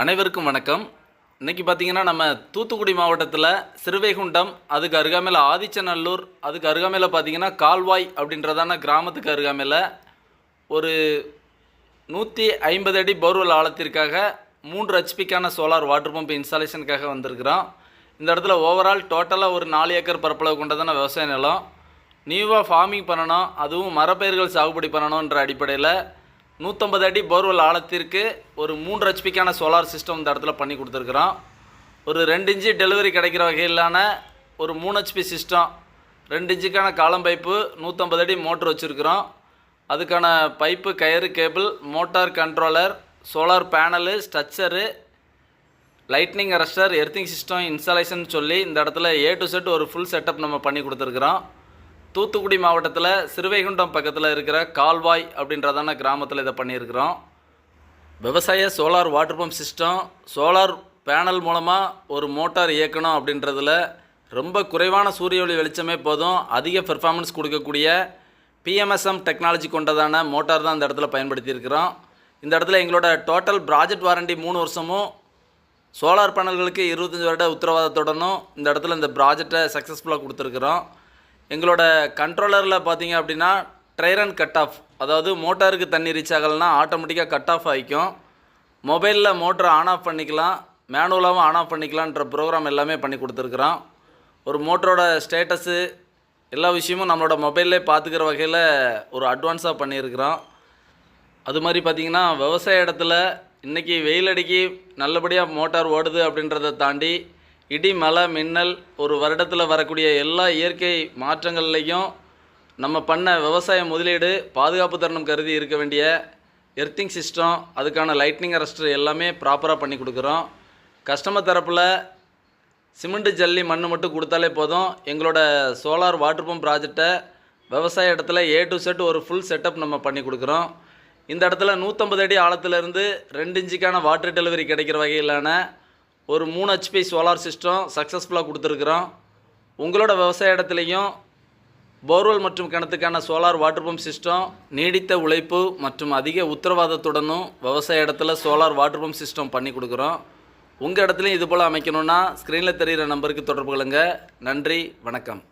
அனைவருக்கும் வணக்கம். இன்றைக்கி பார்த்தீங்கன்னா நம்ம தூத்துக்குடி மாவட்டத்தில் சிறுவைகுண்டம் அதுக்கு அருகாமையில் ஆதிச்சநல்லூர் அதுக்கு அருகாமையில் பார்த்தீங்கன்னா கால்வாய் அப்படின்றதான கிராமத்துக்கு அருகாமையில் ஒரு நூற்றி ஐம்பது அடி போர்வெல் ஆழத்திற்காக மூன்று ஹெச்பிக்கான சோலார் வாட்டர் பம்ப் இன்ஸ்டாலேஷனுக்காக வந்திருக்கிறோம். இந்த இடத்துல ஓவரால் டோட்டலாக ஒரு நாலு ஏக்கர் பரப்பளவு கொண்டதான விவசாய நிலம். நியூவாக ஃபார்மிங் பண்ணணும் அதுவும் மரப்பயிர்கள் சாகுபடி பண்ணணுன்ற அடிப்படையில் நூற்றம்பது அடி போர்வெல் ஆழத்திற்கு ஒரு மூன்று ஹெச்பிக்கான சோலார் சிஸ்டம் இந்த இடத்துல பண்ணி கொடுத்துருக்குறோம். ஒரு ரெண்டு இன்ச்சு டெலிவரி கிடைக்கிற வகையிலான ஒரு மூணு ஹெச்பி சிஸ்டம் ரெண்டு இன்ச்சுக்கான காலம் பைப்பு நூற்றம்பது அடி மோட்ரு வச்சுருக்குறோம். அதுக்கான பைப்பு கயிறு cable motor controller solar panel structure lightning arrester earthing system installation சொல்லி இந்த இடத்துல ஏ டு செட் ஒரு ஃபுல் செட்டப் நம்ம பண்ணி கொடுத்துருக்குறோம். தூத்துக்குடி மாவட்டத்தில் சிறுவைகுண்டம் பக்கத்தில் இருக்கிற கால்வாய் அப்படின்றதான கிராமத்தில் இதை பண்ணியிருக்கிறோம். விவசாய solar water pump system solar panel மூலமாக ஒரு மோட்டார் இயக்கணும் அப்படின்றதில் ரொம்ப குறைவான சூரிய ஒளி வெளிச்சமே போதும். அதிக பெர்ஃபார்மன்ஸ் கொடுக்கக்கூடிய பிஎம்எஸ்எம் டெக்னாலஜி கொண்டதான மோட்டார் தான் இந்த இடத்துல பயன்படுத்தியிருக்கிறோம். இந்த இடத்துல எங்களோட டோட்டல் ப்ராஜெக்ட் வாரண்டி மூணு வருஷமும். சோலார் பேனல்களுக்கு இருபத்தஞ்சி வருட உத்தரவாதத்துடனும் இந்த இடத்துல இந்த ப்ராஜெக்டை சக்ஸஸ்ஃபுல்லாக கொடுத்துருக்குறோம். எங்களோட கண்ட்ரோலரில் பார்த்தீங்க அப்படின்னா ட்ரைரன் கட் ஆஃப் அதாவது மோட்டாருக்கு தண்ணி ரீச் ஆகலைன்னா ஆட்டோமேட்டிக்காக கட் ஆஃப் ஆகிக்கும். மொபைலில் மோட்டரை ஆன் ஆஃப் பண்ணிக்கலாம். மேனுவலாகவும் ஆன் ஆஃப் பண்ணிக்கலான்ற ப்ரோக்ராம் எல்லாமே பண்ணி கொடுத்துருக்குறோம். ஒரு மோட்டரோட ஸ்டேட்டஸு எல்லா விஷயமும் நம்மளோட மொபைல்லே பார்த்துக்கிற வகையில் ஒரு அட்வான்ஸாக பண்ணியிருக்கிறோம். அது மாதிரி பார்த்தீங்கன்னா விவசாய இடத்துல இன்றைக்கி வெயில் அடிக்கி நல்லபடியாக மோட்டார் ஓடுது அப்படின்றத தாண்டி இடி மழை மின்னல் ஒரு வருடத்தில் வரக்கூடிய எல்லா இயற்கை மாற்றங்கள்லையும் நம்ம பண்ண விவசாய முதலீடு பாதுகாப்பு தருணம் கருதி இருக்க வேண்டிய எர்த்திங் சிஸ்டம் அதுக்கான லைட்னிங் அரஸ்டர் எல்லாமே ப்ராப்பராக பண்ணி கொடுக்குறோம். கஸ்டமர் தரப்பில் சிமெண்ட் ஜல்லி மண் மட்டும் கொடுத்தாலே போதும். எங்களோட சோலார் வாட்டர் பம்ப் ப்ராஜெக்டை விவசாய இடத்துல ஏ டு செட் ஒரு ஃபுல் செட்டப் நம்ம பண்ணி கொடுக்குறோம். இந்த இடத்துல நூற்றம்பது அடி ஆழத்துலேருந்து ரெண்டு இன்ச்சுக்கான வாட்டர் டெலிவரி கிடைக்கிற வகையிலான ஒரு மூணு ஹெச்பி சோலார் சிஸ்டம் சக்ஸஸ்ஃபுல்லாக கொடுத்துருக்குறோம். உங்களோட விவசாய இடத்துலையும் போர்வெல் மற்றும் கிணத்துக்கான சோலார் வாட்டர் பம்ப் சிஸ்டம் நீடித்த உழைப்பு மற்றும் அதிக உத்தரவாதத்துடனும் விவசாய இடத்துல சோலார் வாட்டர் பம்ப் சிஸ்டம் பண்ணி கொடுக்குறோம். உங்கள் இடத்துலையும் இதுபோல் அமைக்கணும்னா அமைக்கணுன்னா ஸ்க்ரீனில் தெரிகிற நம்பருக்கு தொடர்பு கொள்ளுங்கள் நன்றி வணக்கம்.